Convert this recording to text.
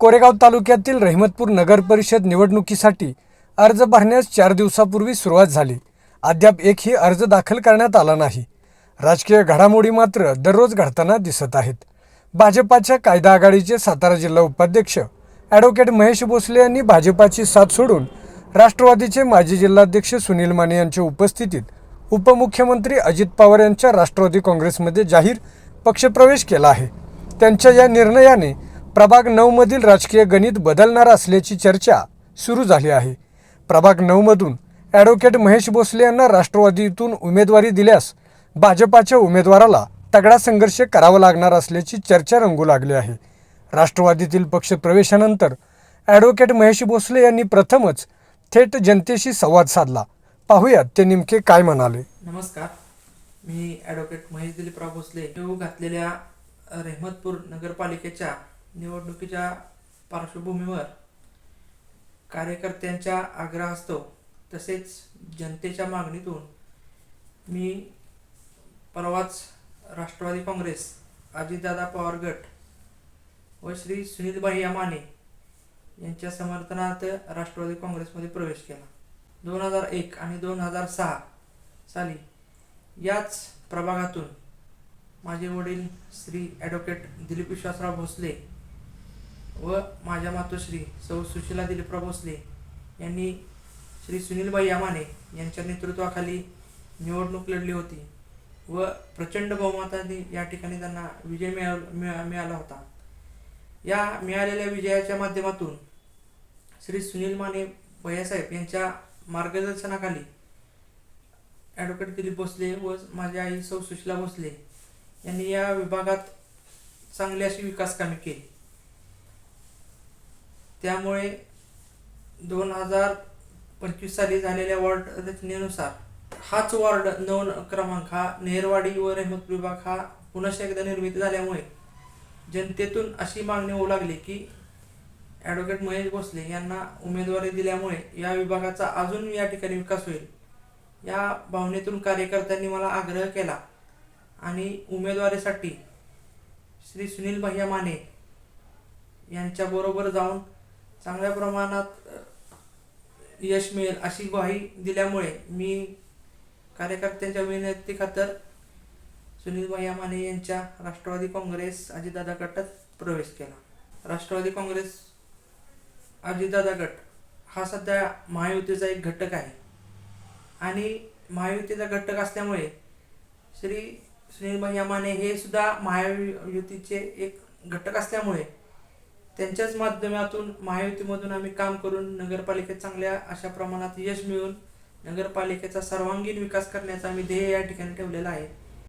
कोरेगाव तालुक्यातील रहिमतपूर नगर परिषद निवडणुकीसाठी अर्ज भरण्यास चार दिवसापूर्वी सुरुवात झाली. अद्याप एकही अर्ज दाखल करण्यात आला नाही. राजकीय घडामोडी मात्र दररोज घडताना दिसत आहेत. भाजपाच्या कायदा आघाडीचे सातारा जिल्हा उपाध्यक्ष ॲडव्होकेट महेश भोसले यांनी भाजपाची साथ सोडून राष्ट्रवादीचे माजी जिल्हाध्यक्ष सुनील माने यांच्या उपस्थितीत उपमुख्यमंत्री अजित पवार यांच्या राष्ट्रवादी काँग्रेसमध्ये जाहीर पक्षप्रवेश केला आहे. त्यांच्या या निर्णयाने प्रभाग नऊमधील राजकीय गणित बदलणार असल्याची चर्चा सुरू झाली आहे. प्रभाग नऊमधून ॲडव्होकेट महेश भोसले यांना राष्ट्रवादीतून उमेदवारी दिल्यास भाजपाच्या उमेदवाराला तगडा संघर्ष करावा लागणार असल्याची चर्चा रंगू लागली आहे. राष्ट्रवादीतील पक्षप्रवेशानंतर ॲडव्होकेट महेश भोसले यांनी प्रथमच थेट जनतेशी संवाद साधला. पाहूयात ते नेमके काय म्हणाले. नमस्कार. मी ॲडव्होकेट महेश दिलीपराव भोसले. येऊ घातलेल्या रेहमतपूर नगरपालिकेच्या निवडणुकीच्या पार्श्वभूमीवर कार्यकर्त्यांच्या आग्रहास्तव तसेच जनतेच्या मागणीतून मी परवाच राष्ट्रवादी काँग्रेस अजितदादा पवार गट व श्री सुनीलबाई माने यांच्या समर्थनार्थ राष्ट्रवादी काँग्रेसमध्ये प्रवेश केला. दोन हजार एक आणि दोन हजार सहा साली याच प्रभागातून माझे वडील श्री ॲडव्होकेट दिलीप विश्वासराव भोसले व माझ्या मातोश्री सौ सुशीला दिलीपराव भोसले यांनी श्री सुनीलबाई यामाने यांच्या नेतृत्वाखाली निवडणूक लढली होती व प्रचंड बहुमताने या ठिकाणी त्यांना विजय मिळा मिळा मिळाला होता. या मिळालेल्या विजयाच्या माध्यमातून श्री सुनील माने भैयासाहेब यांच्या मार्गदर्शनाखाली ॲडव्होकेट दिलीप भोसले व माझ्या आई सौ सुशीला भोसले यांनी या विभागात चांगली अशी विकास कामे केली. त्यामुळे दोन हजार पंचवीस साली झालेल्या वॉर्ड रचनेनुसार हाच वॉर्ड नऊ क्रमांक हा नेहरवाडी व रेहमत विभाग हा पुनश्च एकदा निर्मित झाल्यामुळे जनतेतून अशी मागणी होऊ लागली की ॲडव्होकेट महेश भोसले यांना उमेदवारी दिल्यामुळे या विभागाचा अजून या ठिकाणी विकास होईल. या भावनेतून कार्यकर्त्यांनी मला आग्रह केला आणि उमेदवारीसाठी श्री सुनील भैया माने यांच्याबरोबर जाऊन चांगल्या प्रमाणात यश मिळेल अशी ग्वाही दिल्यामुळे मी कार्यकर्त्यांच्या विनंती खातर सुनील भैया माने यांच्या राष्ट्रवादी काँग्रेस अजितदादा गटात प्रवेश केला. राष्ट्रवादी काँग्रेस अजितदादा गट हा सध्या महायुतीचा एक घटक आहे. आणि महायुतीचा घटक असल्यामुळे श्री सुनील भैया माने हे सुद्धा महायुतीचे एक घटक असल्यामुळे त्यांच्याच माध्यमातून महायुतीमधून आम्ही काम करून नगरपालिकेत चांगल्या अशा प्रमाणात यश मिळून नगरपालिकेचा सर्वांगीण विकास करण्याचा आम्ही ध्येय या ठिकाणी ठेवलेला आहे.